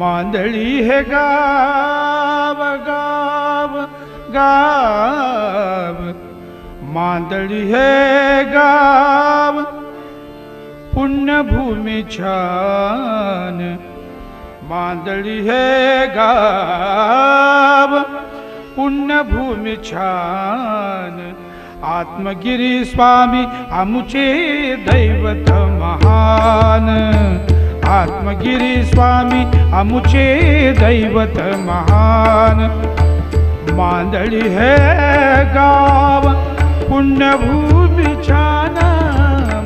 ಮಾಂದಳಿ ಹೆ ಗಾವ ಗಾವ ಗಾವ मांदळी हे गाव पुण्यभूमी छान. मांदळी हे गाव पुण्यभूमी छान. आत्मगिरी स्वामी आमुचे दैवत महान. आत्मगिरी स्वामी आमुचे दैवत महान. मांदळी हे गाव पुण्यभूमी छान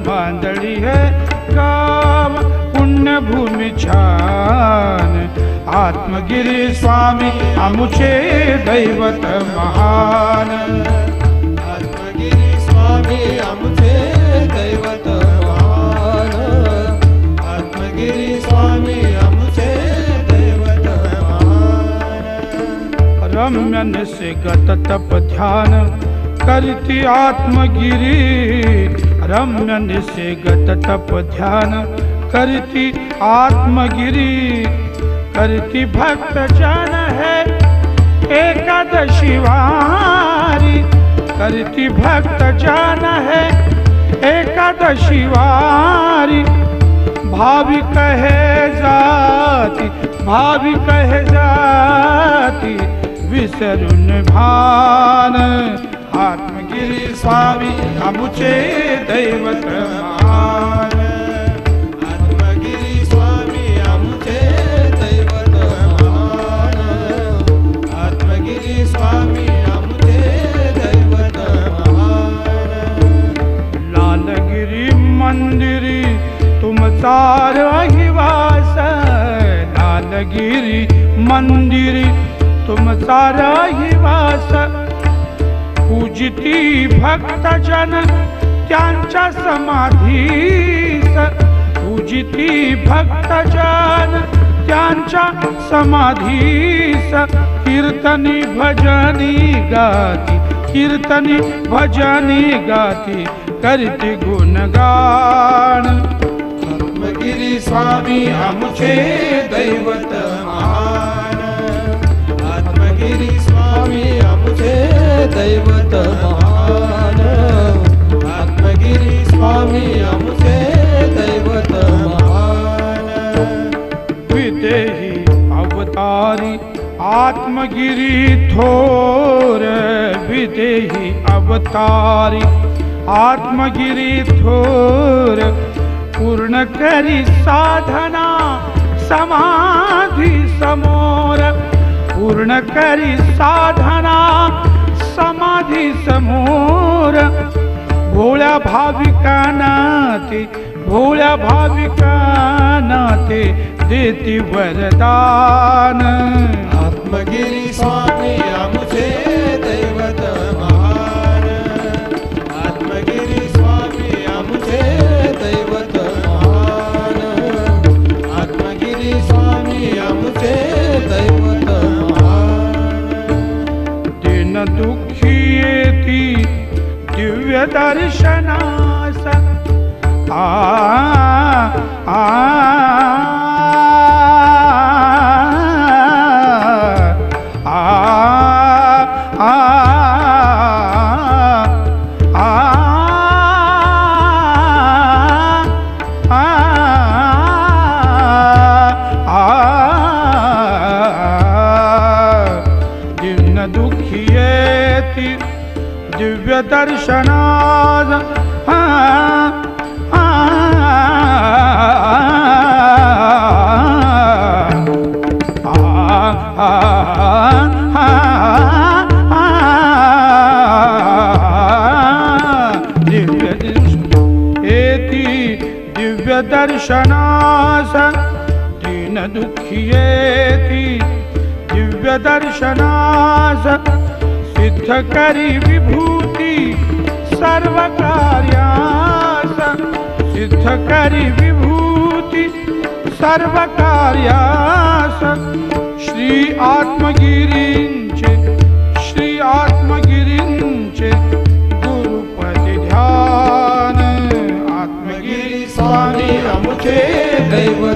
मांदळी हे गाव पुण्यभूमी छान आत्मगिरी स्वामी आमुचे दैवत महान। आत्मगिरी स्वामी आमचे दैवत महान। आत्मगिरी स्वामी आमचे दैवत महान। रम्य निसगत तप ध्यान। करती आत्मगिरी निसगत तप ध्यान करती आत्मगिरी। करती भक्त जन है एकादशी वारी। करती भक्त जन है एकादशी वारी। भावी कहे जाती भावी कहे जाती विसरून भान आत्मगिरी स्वामी आमुचे दैवत मान आत्मगिरी स्वामी आमचे दैवत महान आत्मगिरी स्वामी आमचे दैवत महान लालगिरी मंदिरी तुमचा रहिवास लालगिरी मंदिरी तुमचा रहिवास पूजिती भक्तजन त्यांच्या समाधीस. पूजिती भक्तजन त्यांच्या समाधीस. कीर्तनी भजनी गाती कीर्तनी भजनी गाती करते गुणगान. आत्मगिरी स्वामी आमचे दैवत महान. आत्मगिरी स्वामी आमचे दैवत आत्मगिरी स्वामी अवतारी, आत्मगिरी थोर। विदेही अवतारी, आत्मगिरी थोर। पूर्ण करी साधना, समाधि समोर। पूर्ण करी साधना समाधी समोर। नाते भोळ्या भाविका नाते देती वरदान। आत्मगिरी स्वामी आमचे दर्शनास आ आ दुखिए दिव्य दर्शनाद। दिव्य दर्शनास। दीन दुखिए दिव्य दर्शनास। सिद्धकरि विभूति सर्वकार्यास। सिद्धकरि विभूति सर्वकार्यास। श्री आत्मगिरिञ्च श्री आत्मगिरिञ्च गुरुपति ध्यान। आत्मगिरि स्वामी अमुचे दैव